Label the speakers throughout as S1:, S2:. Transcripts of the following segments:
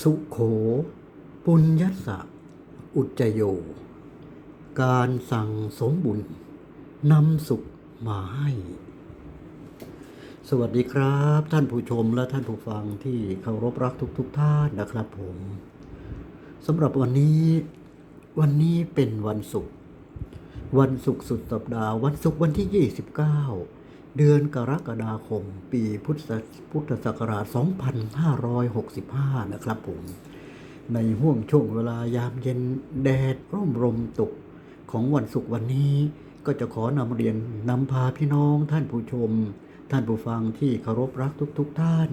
S1: สุโข ปุญญสะ อุจโย การสั่งสมบุญนำสุขมาให้ สวัสดีครับ ท่านผู้ชมและท่านผู้ฟังที่เคารพรักทุกๆทท่านนะครับผมสำหรับวันนี้วันนี้เป็นวันศุกร์วันศุกร์สุดสัปดาห์วันศุกร์วันที่ 29 เดือนกรกฎาคม ปีพุทธศักพุทธศักราช 2565 นะครับผม ในห่วงช่วงเวลายามเย็นแดดร่มรมตกของวันศุกร์วันนี้ก็จะขอนำเรียนนำพาพี่น้องท่านผู้ชม ท่านผู้ฟังที่เคารพรักทุกๆทท่าน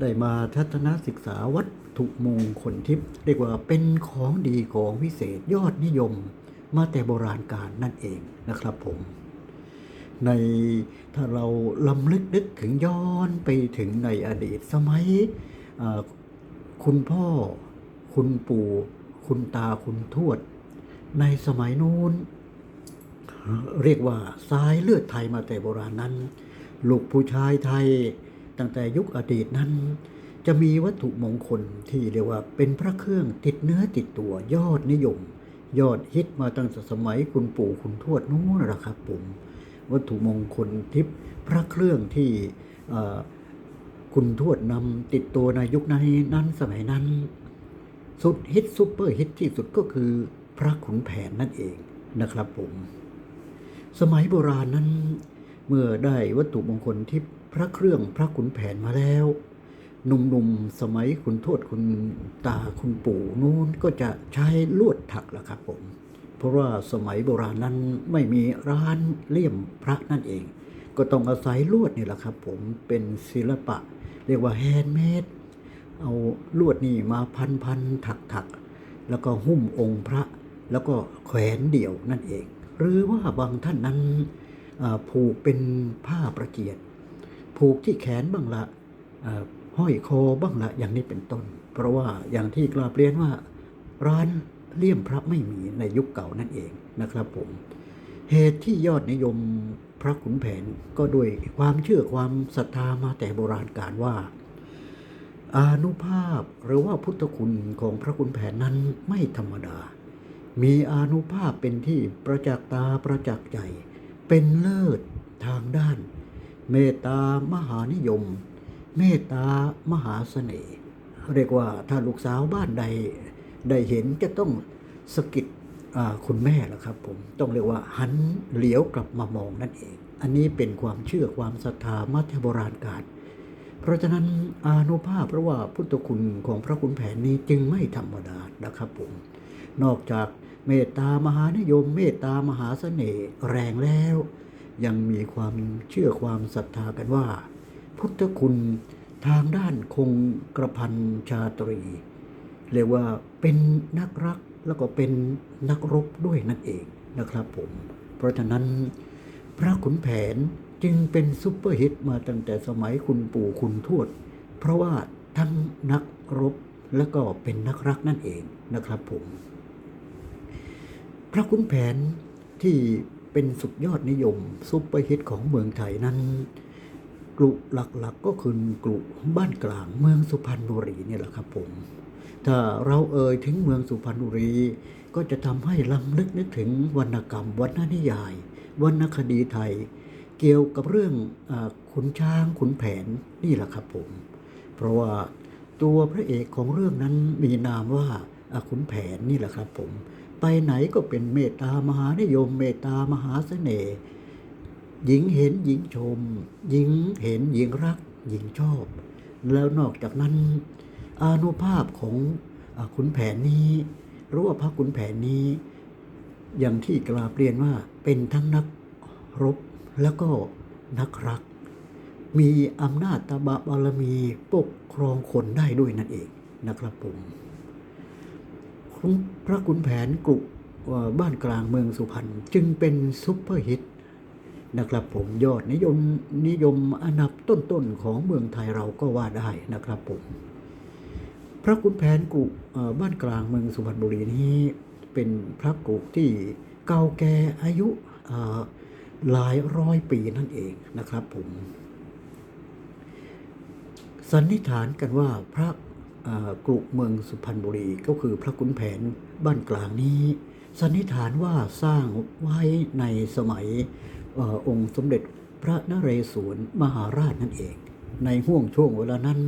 S1: ได้มาทัศนศึกษาวัตถุมงคลทิพย์เรียกว่าเป็นของดีของวิเศษยอดนิยม มาแต่โบราณกาลนั่นเองนะครับผม ในถ้าเราลำลึกนึกถึงย้อนไปถึงในอดีตสมัยคุณพ่อ คุณปู่ คุณตาคุณทวด ในสมัยนู้น เรียกว่าสายเลือดไทยมาแต่โบราณนั้น ลูกผู้ชายไทยตั้งแต่ยุคอดีตนั้น จะมีวัตถุมงคลที่เรียกว่าเป็นพระเครื่องติดเนื้อติดตัวยอดนิยม ยอดฮิตมาตั้งแต่สมัยคุณปู่คุณทวดนู้นแหละครับผม วัตถุมงคลทิพย์พระเครื่องที่คุณทวดนำติดตัวในยุคนั้นนั้นสมัยนั้น สุดฮิตซุปเปอร์ฮิตที่สุดก็คือพระขุนแผนนั่นเองนะครับผม สมัยโบราณนั้น เมื่อได้วัตถุมงคลที่พระเครื่องพระขุนแผนมาแล้วหนุ่มๆสมัยคุณโทษคุณตาคุณปู่นู้นก็จะใช้ลวดถักละครับผม เพราะว่าสมัยโบราณนั้นไม่มีร้านเลี่ยมพระนั่นเอง ก็ต้องอาศัยลวดนี่แหละครับ ผมเป็นศิลปะ เรียกว่าแฮนด์เมดเอาลวดนี่มาพันพันถักถักแล้วก็หุ้มองค์พระ แล้วก็แขวนเดี่ยวนั่นเอง หรือว่าบางท่านนั้นผูกเป็นผ้าประเกียดผูกที่แขนบ้างละห้อยคอบ้างละอย่างนี้เป็นต้น เพราะว่าอย่างที่กราบเรียนว่าร้าน เลี่ยมพระไม่มีในยุคเก่านั่นเองนะครับผม เหตุที่ยอดนิยมพระขุนแผนก็ด้วยความเชื่อความศรัทธามาแต่โบราณกาลว่าอานุภาพหรือว่าพุทธคุณของพระคุณแผนนั้นไม่ธรรมดา มีอานุภาพเป็นที่ประจักษ์ตาประจักษ์ใจ เป็นเลิศทางด้าน เมตตามหานิยม เมตตามหาเสน่ห์เรียกว่าถ้าลูกสาวบ้านใด ได้เห็นจะต้องสะกิดคุณแม่ละครับผมต้องเรียกว่าหันเหลียวกลับมามองนั่นเอง อันนี้เป็นความเชื่อความศรัทธามาแต่โบราณกาลเพราะฉะนั้นอานุภาพเพราะว่าพุทธคุณของพระขุนแผนนี้จึงไม่ธรรมดานะครับผมนอกจากเมตตามหานิยม เมตตามหาเสน่ห์แรงแล้ว ยังมีความเชื่อความศรัทธากันว่า พุทธคุณทางด้านคงกระพันชาตรี เรียกว่าเป็นนักรักแล้วก็เป็นนักรบด้วยนั่นเองนะครับผม เพราะฉะนั้นพระขุนแผนจึงเป็นซุปเปอร์ฮิตมาตั้งแต่สมัยคุณปู่คุณทวด เพราะว่าทั้งนักรบและก็เป็นนักรักนั่นเองนะครับผม พระขุนแผนที่เป็นสุดยอดนิยมซุปเปอร์ฮิตของเมืองไทยนั้นกลุ่หลักๆก็คือกลุ่บ้านกลางเมืองสุพรรณบุรีนี่แหละครับผม ถ้าเราเอ่ยถึงเมืองสุพรรณบุรี ก็จะทำให้ลำลึกนึกถึงวรรณกรรมวรรณนิยาย วรรณคดีไทย เกี่ยวกับเรื่องอขุนช้างขุนแผนนี่แหละครับผม เพราะว่าตัวพระเอกของเรื่องนั้นมีนามว่าอาขุนแผนนี่แหละครับผม ไปไหนก็เป็นเมตตามหานิยม เมตตามหาเสน่ห์หญิงเห็นหญิงชม หญิงเห็นหญิงรัก หญิงชอบ แล้วนอกจากนั้น อานุภาพของอขุนแผนนี้ หรู้ว่าพระขุนแผนนี้ อย่างที่กราบเรียนว่าเป็นทั้งนักรบแล้วก็นักรัก มีอำนาจตบะบารมีปกครองคนได้ด้วยนั่นเองนะครับผมคุณพระขุนแผนกรุบ้านกลางเมืองสุพรรณจึงเป็นซุปเปอร์ฮิตนะครับผมยอดนิยมนิยมอันดับต้นๆของเมืองไทยเราก็ว่าได้นะครับผม พระขุนแผนกุบ้านกลางเมืองสุพรรณบุรีนี้เป็นพระกุที่เก่าแก่อายุหลายร้อยปีนั่นเองนะครับผม สันนิษฐานกันว่าพระกรุเมืองสุพรรณบุรีก็คือพระขุนแผนบ้านกลางนี้ สันนิษฐานว่าสร้างไว้ในสมัยออองค์สมเด็จพระนเรศวรมหาราชนั่นเอง ในห่วงช่วงเวลานั้น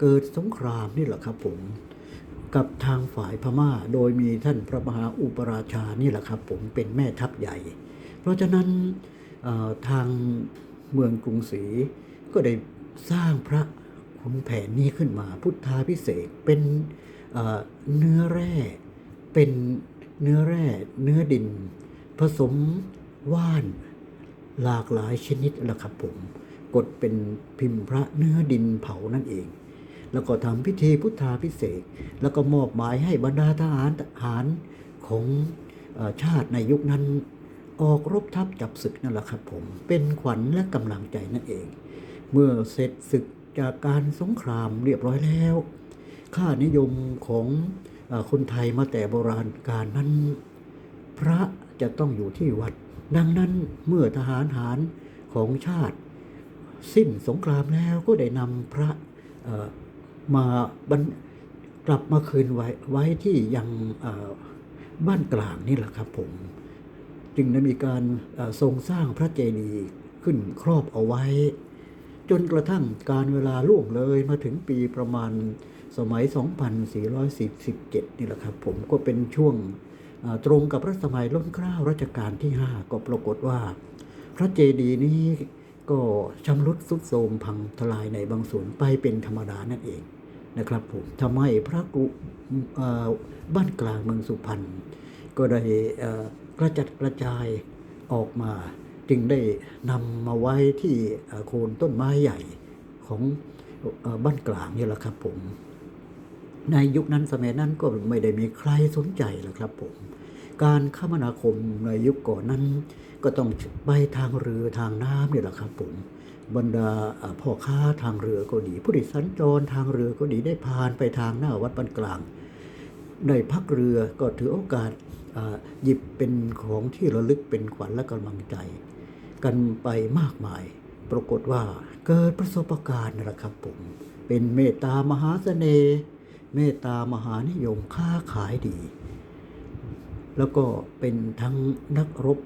S1: เกิดสงครามนี่แหละครับผมกับทางฝ่ายพม่า โดยมีท่านพระมหาอุปราชานี่แหละครับผมเป็นแม่ทัพใหญ่ เพราะฉะนั้นทางเมืองกรุงศรีก็ได้สร้างพระขุนแผนนี้ขึ้นมา พุทธาพิเศษเป็นเอ่อเนื้อแร่เป็นเนื้อแร่ เนื้อดิน ผสมว่านหลากหลายชนิดละครับผม กดเป็นพิมพ์พระเนื้อดินเผานั่นเอง แล้วก็ทำพิธีพุทธาพิเศษ แล้วก็มอบหมายให้บรรดาทหารทหารของอชาติในยุคนั้น ออกรบทัพจับศึกนั่นแหละครับผม เป็นขวัญและกำลังใจนั่นเอง เมื่อเสร็จศึกจากการสงครามเรียบร้อยแล้ว ค่านิยมของอคนไทยมาแต่โบราณกาลนั้น พระจะต้องอยู่ที่วัด ดังนั้นเมื่อทหารหารของชาติ สิ้นสงครามแล้วก็ได้นำพระ มาบรรกลับมาคืนไว้ไว้ที่ยังบ้านกลางนี่แหละครับผม จึงได้มีการทรงสร้างพระเจดีย์ขึ้นครอบเอาไว้ จนกระทั่งการเวลาล่วงเลยมาถึงปีประมาณสมัย 2447 นี่แหละครับผมก็เป็นช่วงตรงกับรัชสมัยล้นเกล้ารัชกาลที่ 5 ก็ปรากฏว่า พระเจดีย์นี้ก็ชำรุดทรุดโทรมพังทลายในบางส่วนไปเป็นธรรมดานั่นเอง นะครับผมทำให้พระกุบ้านกลางเมืองสุพรรณก็ได้กระจัดกระจายออกมา จึงได้นำมาไว้ที่โคนต้นไม้ใหญ่ของบ้านกลางนี่แหละครับผม ในยุคนั้นสมัยนั้นก็ไม่ได้มีใครสนใจหรอกครับผม การคมนาคมในยุคก่อนนั้น ก็ต้องไปทางเรือทางน้ำนี่แหละครับผม บรรดาพ่อค้าทางเรือก็ดี ผู้โดยสารจรทางเรือก็ดีได้ผ่านไปทางหน้าวัดบ้านกลาง ได้พักเรือก็ถือโอกาสหยิบเป็นของที่ระลึกเป็นขวัญและกำลังใจ กันไปมากมาย ปรากฏว่าเกิดประสบการณ์นะครับผม เป็นเมตตามหาเสน่ห์เมตตามหานิยมค้าขายดี แล้วก็เป็นทั้งนักรบ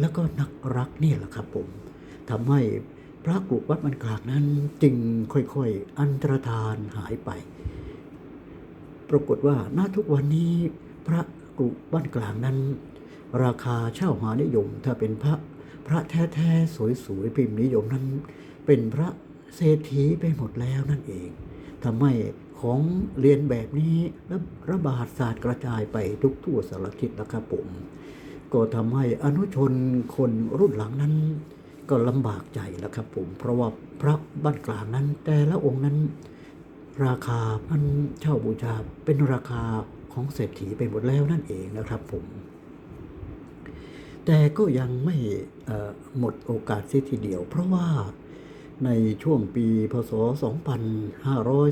S1: แล้วก็นักรักนี่แหละครับผมทำให้ พระกรุวัดมันกลางนั้นจึงค่อยๆ อันตรธานหายไป ปรากฏว่าณทุกวันนี้พระกรุบ้านกลางนั้น ราคาเช่าหานิยม ถ้าเป็นพระพระแท้ๆสวยๆพิมพ์นิยมนั้น เป็นพระเศรษฐีไปหมดแล้วนั่นเองทำให้ของเรียนแบบนี้และระบาดศาสตร์กระจายไปทุกทั่วสารทิศนะครับผม ก็ทำให้อนุชนคนรุ่นหลังนั้น ก็ลำบากใจแล้วครับผมเพราะว่าพระบ้านกลางนั้น แต่ละองค์นั้น ราคามันเช่าบูชาเป็นราคาของเศรษฐีไปหมดแล้วนั่นเองนะครับผม แต่ก็ยังไม่หมดโอกาสเสียทีเดียว เพราะว่าในช่วงปีพศ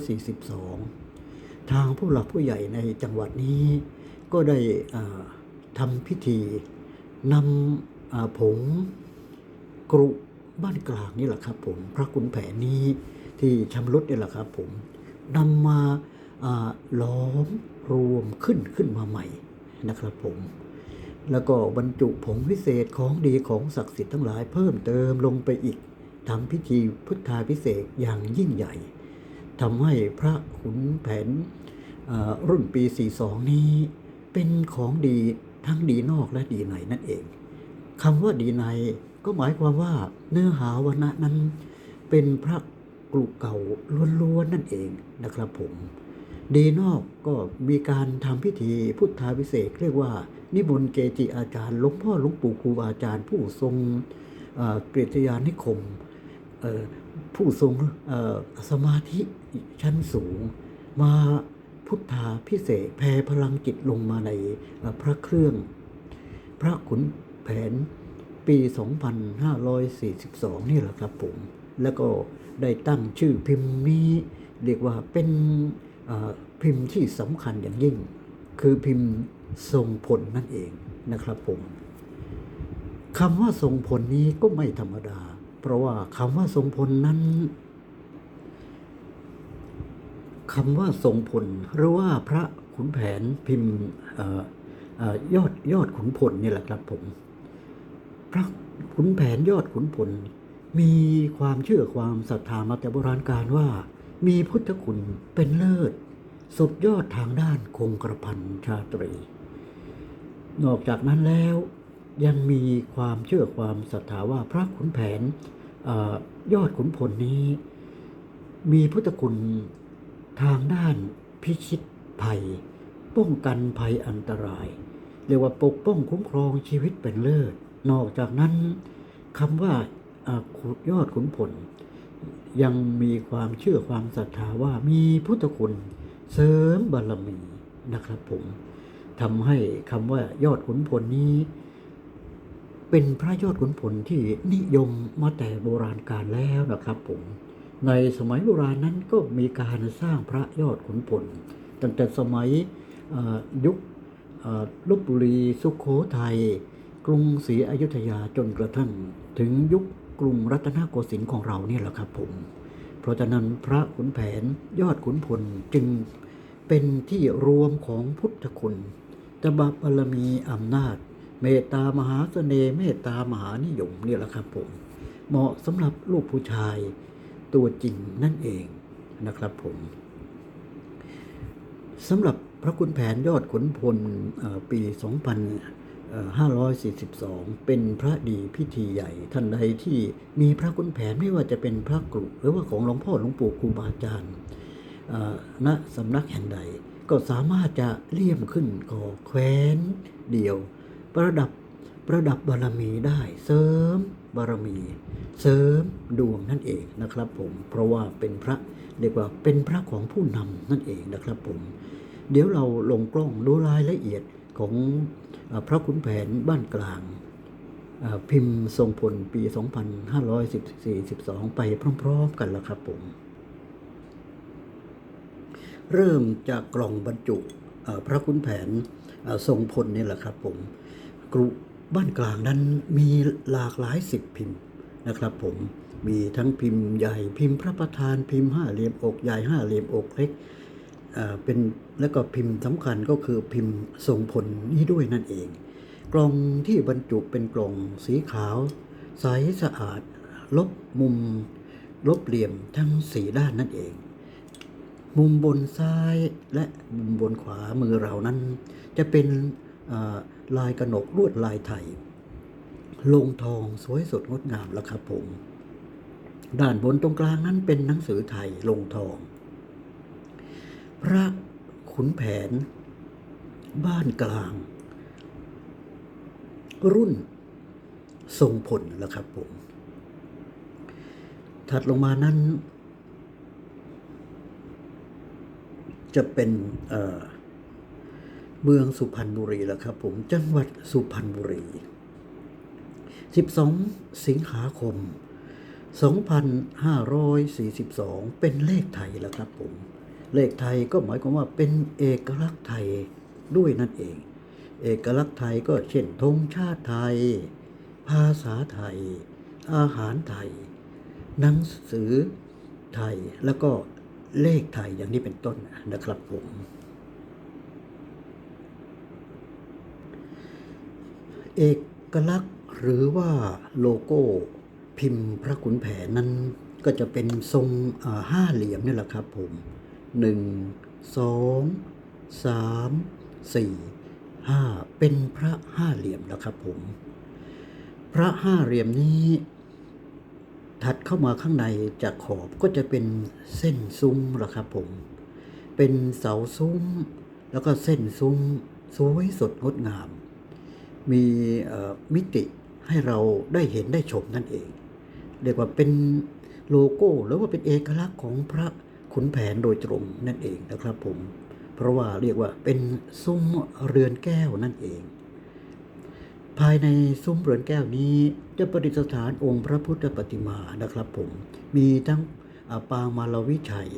S1: 2542 ทางผู้หลักผู้ใหญ่ในจังหวัดนี้ ก็ได้ทำพิธีนำผง กรุบ้านกลางนี่แหละครับผมพระขุนแผนนี้ที่ชำรุดนี่แหละครับผมนำมาล้อมรวมขึ้นขึ้นมาใหม่นะครับผมแล้วก็บรรจุผงพิเศษของดีของศักดิ์สิทธิ์ทั้งหลายเพิ่มเติมลงไปอีกทำพิธีพุทธาพิเศษอย่างยิ่งใหญ่ทำให้พระขุนแผนเอ่อรุ่นปี 42 นี้ เป็นของดีทั้งดีนอกและดีในนั่นเองคำว่าดีใน ก็หมายความว่าเนื้อหาวันนะนั้นเป็นพระกรุเก่าล้วนๆนั่นเองนะครับผม ดีนอกก็มีการทำพิธีพุทธาพิเศษเรียกว่า นิมนต์เกจิอาจารย์หลวงพ่อหลวงปู่ครูอาจารย์ ผู้ทรงเกฤษยานิคม ผู้ทรงสมาธิชั้นสูง มาพุทธาพิเศษแผ่พลังจิตลงมาในพระเครื่อง พระขุนแผน ปี 2542 นี่แหละครับผม แล้วก็ได้ตั้งชื่อพิมพ์นี้ เรียกว่าเป็นพิมพ์ที่สำคัญอย่างยิ่ง คือพิมพ์ทรงผลนั่นเองนะครับผมคำว่าทรงผลนี้ก็ไม่ธรรมดา เพราะว่าคำว่าทรงผลนั้นคำว่าทรงพลหรือว่าพระขุนแผนพิมพ์ออยอดยอดขุนพลนี่แหละครับผม ระขุนแผนยอดขุนพลมีความเชื่อความศรัทธามาแต่โบราณกาลว่า มีพุทธคุณเป็นเลิศ สุดยอดทางด้านคงกระพันชาตรี นอกจากนั้นแล้วยังมีความเชื่อความศรัทธาว่าพระขุนแผนอยอดขุนพลนี้ มีพุทธคุณทางด้านพิชิตภัย ป้องกันภัยอันตราย เรียกว่าปกป้องคุ้มครองชีวิตเป็นเลิศ นอกจากนั้นคำว่าอยอดขุนพลยังมีความเชื่อความศรัทธาว่ามีพุทธคุณเสริมบารมีนะครับผมทำให้คำว่ายอดขุนพลนี้ เป็นพระยอดขุนพลที่นิยมมาแต่โบราณกาลแล้วนะครับผมในสมัยโบราณนั้นก็มีการสร้างพระยอดขุนพลตั้งแต่สมัยยุคลบบุรีสุขโขทัย กรุงศรีอยุธยาจนกระทั่งถึงยุคกรุงรัตนโกสินทร์ของเราเนี่ยแหละครับผม เพราะฉะนั้นพระขุนแผนยอดขุนพลจึงเป็นที่รวมของพุทธคุณตบะบารมีอำนาจ เมตตามหาเสน่ห์เมตตามหานิยมเนี่ยแหละครับผม เหมาะสำหรับลูกผู้ชายตัวจริงนั่นเองนะครับผมสำหรับพระคุณแผนยอดขุนพลเอ่อ ปี2542 เป็นพระดีพิธีใหญ่ท่านใดที่มีพระคุณแผนไม่ว่าจะเป็นพระกรุหรือว่าของหลวงพ่อหลวงปู่ครูบาอาจารย์ณสำนักแห่งใด ก็สามารถจะเลี่ยมขึ้นก่อแคว้นเดียว ประดับประดับบารมีได้เสริมบารมี เสริมดวงนั่นเองนะครับผมเพราะว่าเป็นพระเรียกว่าเป็นพระของผู้นำนั่นเองนะครับผม เดี๋ยวเราลงกล้องดูรายละเอียดของ พระขุนแผนบ้านกลางเอ่อพิมพ์ทรงพลปี 2514-12 ไปพร้อม ๆ กันแล้วครับผม เริ่มจากกล่องบรรจุพระขุนแผนทรงพลนี่แหละครับผมกรุบ้านกลางนั้นมีหลากหลายสิบพิมพ์นะครับผมมีทั้งพิมพ์ใหญ่พิมพ์พระประธานพิมพ์ห้าเหลี่ยมอกใหญ่ห้าเหลี่ยมอกเล็ก เป็นแล้วก็พิมพ์สำคัญก็คือพิมพ์ทรงพลนี้ด้วยนั่นเอง กล่องที่บรรจุเป็นกล่องสีขาว ใสสะอาด ลบมุม ลบเหลี่ยมทั้งสี่ด้านนั่นเอง มุมบนซ้ายและมุมบนขวามือเรานั้น จะเป็นลายกระหนกลวดลายไทย ลงทองสวยสดงดงามแล้วครับผม ด้านบนตรงกลางนั้นเป็นหนังสือไทยลงทอง พระขุนแผน บ้านกลาง รุ่นทรงผลแล้วครับผม ถัดลงมานั้น จะเป็นเเมืองสุพรรณบุรีแล้วครับผม จังหวัดสุพรรณบุรี 12 สิงหาคม 2542 เป็นเลขไทยแล้วครับผม เลขไทยก็หมายความว่าเป็นเอกลักษณ์ไทยด้วยนั่นเอง เอกลักษณ์ไทยก็เช่นธงชาติไทย ภาษาไทย อาหารไทย หนังสือไทยแล้วก็เลขไทยอย่างนี้เป็นต้นนะครับผมเอกลักษณ์หรือว่าโลโก้พิมพ์พระขุนแผนนั้นก็จะเป็นทรงห้าเหลี่ยมนี่แหละครับผม หนึ่งสองสามสี่ห้าเป็นพระห้าเหลี่ยมแล้วครับผม พระห้าเหลี่ยมนี้ ถัดเข้ามาข้างในจากขอบก็จะเป็นเส้นซุ้มละครับผม เป็นเสาซุ้ม แล้วก็เส้นซุ้มสวยสดงดงาม มีมิติให้เราได้เห็นได้ชมนั่นเอง เรียกว่าเป็นโลโก้หรือว่าเป็นเอกลักษณ์ของพระ ขุนแผนโดยตรงนั่นเองนะครับผม เพราะว่าเรียกว่าเป็นซุ้มเรือนแก้วนั่นเอง ภายในซุ้มเรือนแก้วนี้จะประดิษฐานองค์พระพุทธปฏิมานะครับผม มีทั้งาปางมาลวิชัย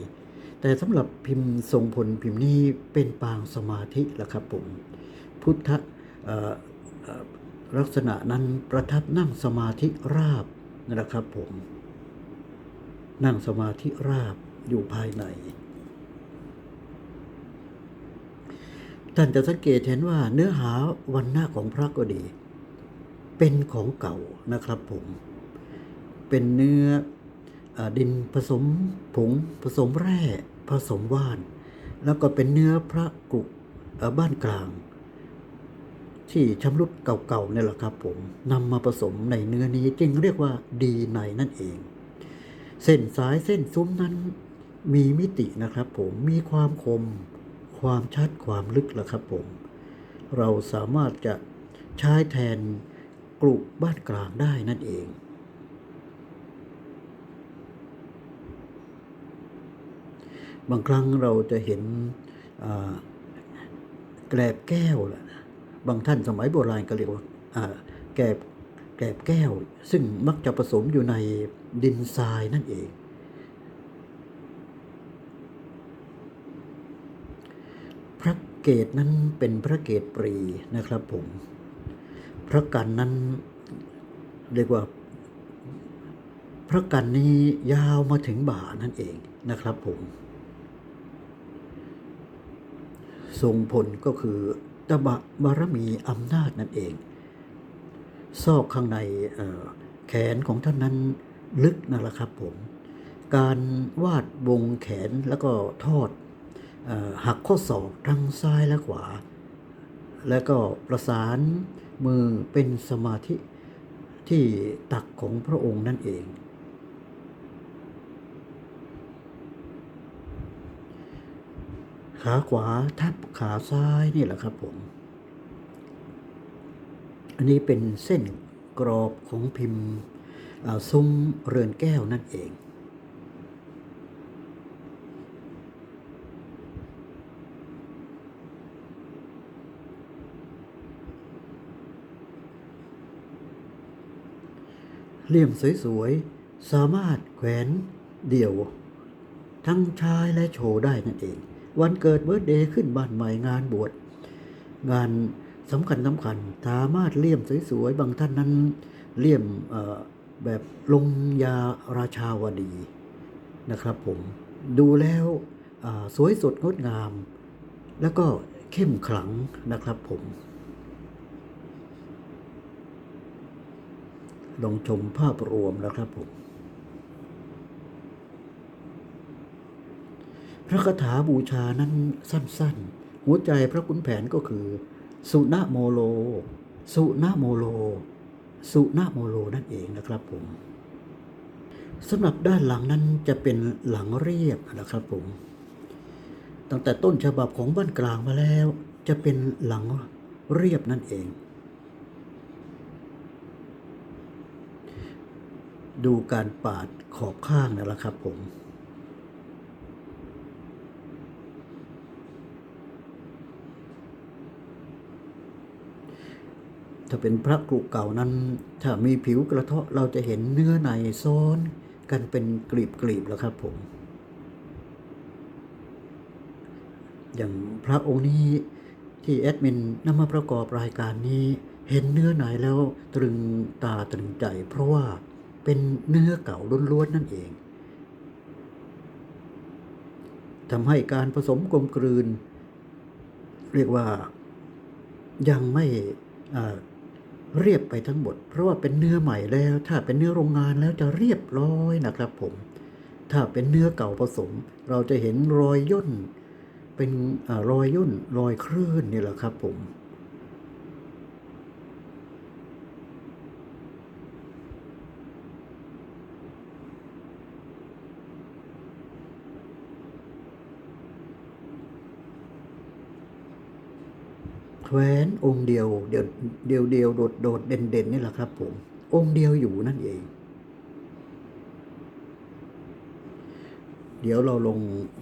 S1: แต่สำหรับพิมพ์ทรงพลพิมพ์นี้เป็นปางสมาธิละครับผม พุทธลักษณะนั้นประทับนั่งสมาธิราบนะครับผม นั่งสมาธิราบ อยู่ภายใน ท่านจะสังเกตเห็นว่าเนื้อหาวันหน้าของพระก็ดี เป็นของเก่านะครับผม เป็นเนื้ออดินผสมผงผสมแร่ผสมว่าน แล้วก็เป็นเนื้อพระกรุบ้านกลาง ที่ชำรุดเก่าๆเนี่ยแหละครับผมนำมาผสมในเนื้อนี้จึงเรียกว่าดีในนั่นเอง เส้นสายเส้นซุ้มนั้น มีมิตินะครับ ผมมีความคม ความชัดความลึกละครับผม เราสามารถจะใช้แทนกรุบ้านกลางได้นั่นเองบางครั้งเราจะเห็นแกลบแก้วล่ะบางท่านสมัยโบราณก็เรียกว่าแกลบแกลบแก้ว ซึ่งมักจะผสมอยู่ในดินทรายนั่นเอง พระ เกตนั้นเป็นพระเกตปรีนะครับผม พระกันนั้นเรียกว่า พระกันนี้ยาวมาถึงบ่านั่นเองนะครับผมทรงผลก็คือตบะบารมีอำนาจนั่นเอง ซอกข้างในแขนของท่านนั้นลึกนั่นแหละครับผม การวาดวงแขนแล้วก็ทอด หักข้อศอกทั้งซ้ายและขวา แล้วก็ประสานมือเป็นสมาธิที่ตักของพระองค์นั่นเอง ขาขวาทับขาซ้ายนี่แหละครับผม อันนี้เป็นเส้นกรอบของพิมพ์ซุ้มเรือนแก้วนั่นเอง เลี่ยมสวยๆ สามารถแขวนเดี่ยว ทั้งชายและโชว์ได้นั่นเอง วันเกิดเบิร์ดเดย์ขึ้นบ้านใหม่งานบวชงานสำคัญสำคัญสามารถเลี่ยมสวยๆ บางท่านนั้นเลี่ยมแบบลงยาราชาวดีนะครับผมดูแล้วสวยสดงดงาม แล้วก็เข้มขลังนะครับผม ลองชมภาพรวมนะครับผมพระคาถาบูชานั้นสั้นๆ หัวใจพระขุนแผนก็คือ สุนโมโล สุนโมโล สุนโมโลนั่นเองนะครับผมสำหรับด้านหลังนั้นจะเป็นหลังเรียบนะครับผม ตั้งแต่ต้นฉบับของบ้านกลางมาแล้ว จะเป็นหลังเรียบนั่นเอง ดูการปาดขอบข้างนั่นแหละครับผมถ้าเป็นพระกรุเก่านั้น ถ้ามีผิวกระเทาะเราจะเห็นเนื้อในซ้อนกันเป็นกลีบๆแล้วครับผม อย่างพระองค์นี้ที่แอดมินนำมาประกอบรายการนี้ เห็นเนื้อไหนแล้วตรึงตาตรึงใจ เพราะว่า เป็นเนื้อเก่าล้วนๆนั่นเองทำให้การผสมกลมกลืน เรียกว่ายังไม่เรียบไปทั้งหมด เพราะว่าเป็นเนื้อใหม่แล้ว ถ้าเป็นเนื้อโรงงานแล้วจะเรียบร้อยนะครับผม ถ้าเป็นเนื้อเก่าผสม เราจะเห็นรอยย่น เป็นอรอยย่นรอยคลื่นนี่แหละครับผม แขวนองค์เดียวเดียวเดียวเดียวโดดโดดเด่นเด่นนี่แหละครับผม องค์เดียวอยู่นั่นเอง เดี๋ยวเราลง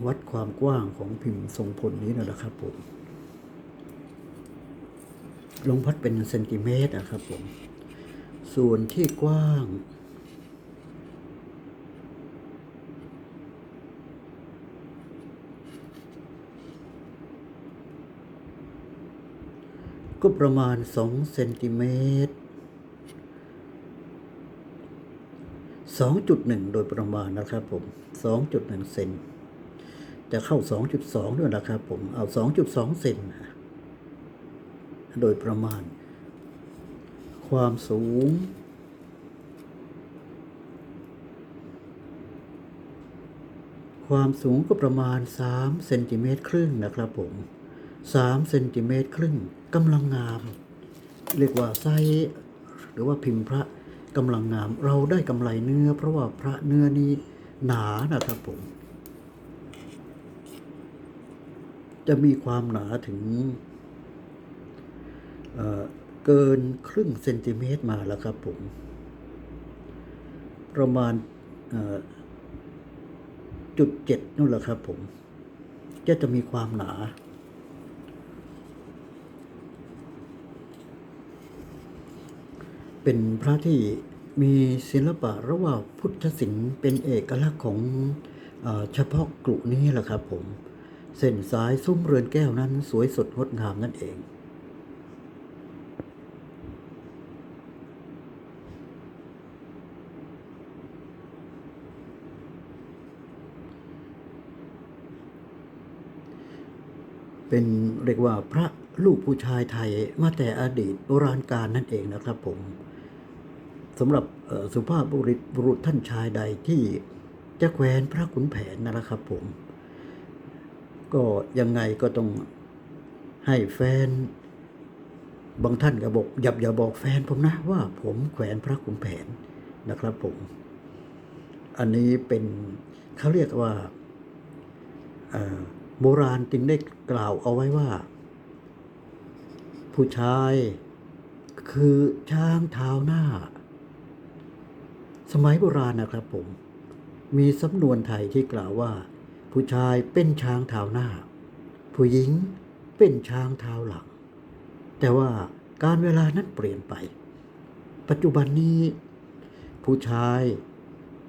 S1: วัดความกว้างของพิมพ์ทรงพลนี้นะนะครับผม ลงพัดเป็นเซนติเมตรนะครับผม ส่วนที่กว้าง ก็ประมาณ2เซนติเมตร2.1โดยประมาณนะครับผม2.1เซนจะเข้า2.2ด้วยนะครับผมเอา2.2เซนโดยประมาณ ความสูงความสูงก็ประมาณ3เซนติเมตรครึ่งนะครับผม3เซนติเมตรครึ่ง กำลังงาม เรียกว่าไซส์หรือว่าพิมพ์พระกำลังงาม เราได้กำไรเนื้อ เพราะว่าพระเนื้อนี้หนานะครับผม จะมีความหนาถึงเเกินครึ่งเซนติเมตรมาแล้วครับผม ประมาณจุดเจ็ดนู่นแหละครับผมจะจะมีความหนา เป็นพระที่มีศิลปะระหว่างพุทธศิลป์เป็นเอกลักษณ์ของเออเฉพาะกลุ่นี้แหละครับผม เส้นสายซุ้มเรือนแก้วนั้นสวยสดงดงามนั่นเองเป็นเรียกว่าพระลูกผู้ชายไทยมาแต่อดีตโบราณกาลนั่นเองนะครับผม สำหรับสุภาพบุรุษบุรุษท่านชายใดที่จะแควนพระขุนแผนนะครับผม ก็ยังไงก็ต้องให้แฟน บางท่านก็บอกอย่าอย่าบอกแฟนผมนะว่าผมแขวนพระขุนแผนนะครับผม อันนี้เป็นเขาเรียกว่าโบราณจึงได้กล่าวเอาไว้ว่า ผู้ชายคือช้างเท้าหน้า สมัยโบราณนะครับผม มีสำนวนไทยที่กล่าวว่า ผู้ชายเป็นช้างเท้าหน้า ผู้หญิงเป็นช้างเท้าหลัง แต่ว่าการเวลานั้นเปลี่ยนไป ปัจจุบันนี้ ผู้ชาย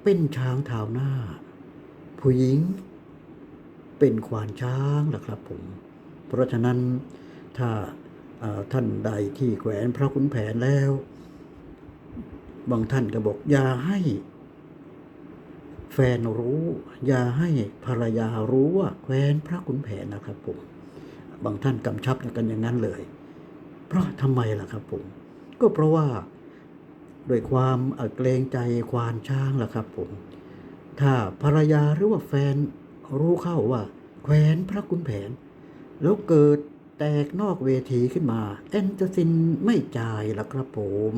S1: เป็นช้างเท้าหน้า ผู้หญิงเป็นควานช้างล่ะครับผม เพราะฉะนั้นถ้าท่านใดที่แขวนพระขุนแผนแล้ว บางท่านก็บอก อย่าให้แฟนรู้ อย่าให้ภรรยารู้ว่าแควนพระขุนแผนนะครับผมบางท่านกำชับกันอย่างนั้นเลย เพราะทำไมล่ะครับผม ก็เพราะว่าด้วยความเกรงใจควานช้างล่ะครับผม ถ้าภรรยาหรือว่าแฟนรู้เข้าว่า แควนพระขุนแผน แล้วเกิดแตกนอกเวทีขึ้นมาแอนเจสินไม่จ่ายล่ะครับผม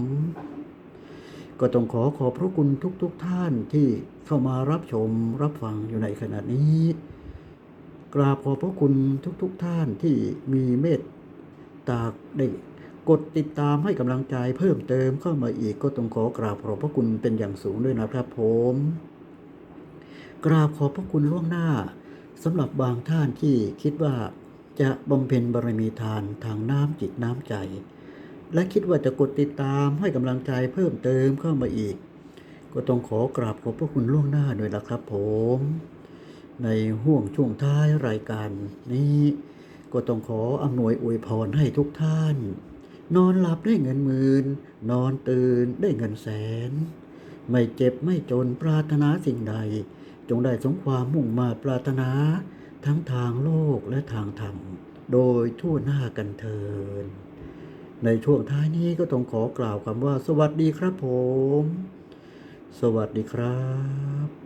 S1: ก็ต้องขอขอบพระคุณทุกๆทท่านที่เข้ามารับชมรับฟังอยู่ในขณะนี้ กราบขอบพระคุณทุกๆทท่านที่มีเมตตาได้กดติดตามให้กำลังใจเพิ่มเติมเข้ามาอีกก็ต้องขอกราบขอบพระคุณเป็นอย่างสูงด้วยนะครับผม กราบขอบพระคุณล่วงหน้าสำหรับบางท่านที่คิดว่าจะบำเพ็ญบารมีทานทางน้ำจิตน้ำใจ และคิดว่าจะกดติดตามให้กำลังใจเพิ่มเติมเข้ามาอีก ก็ต้องขอกราบขอบพระคุณล่วงหน้าด้วยละครับผม ในห่วงช่วงท้ายรายการนี้ ก็ต้องขออำนวยอวยพรให้ทุกท่าน นอนหลับได้เงินหมื่น นอนตื่นได้เงินแสน ไม่เจ็บไม่จนปรารถนาสิ่งใด จงได้สมความมุ่งมาปรารถนา ทั้งทางโลกและทางธรรม โดยทั่วหน้ากันเทิน ในช่วงท้ายนี้ก็ต้องขอกล่าวคำว่า สวัสดีครับผม สวัสดีครับ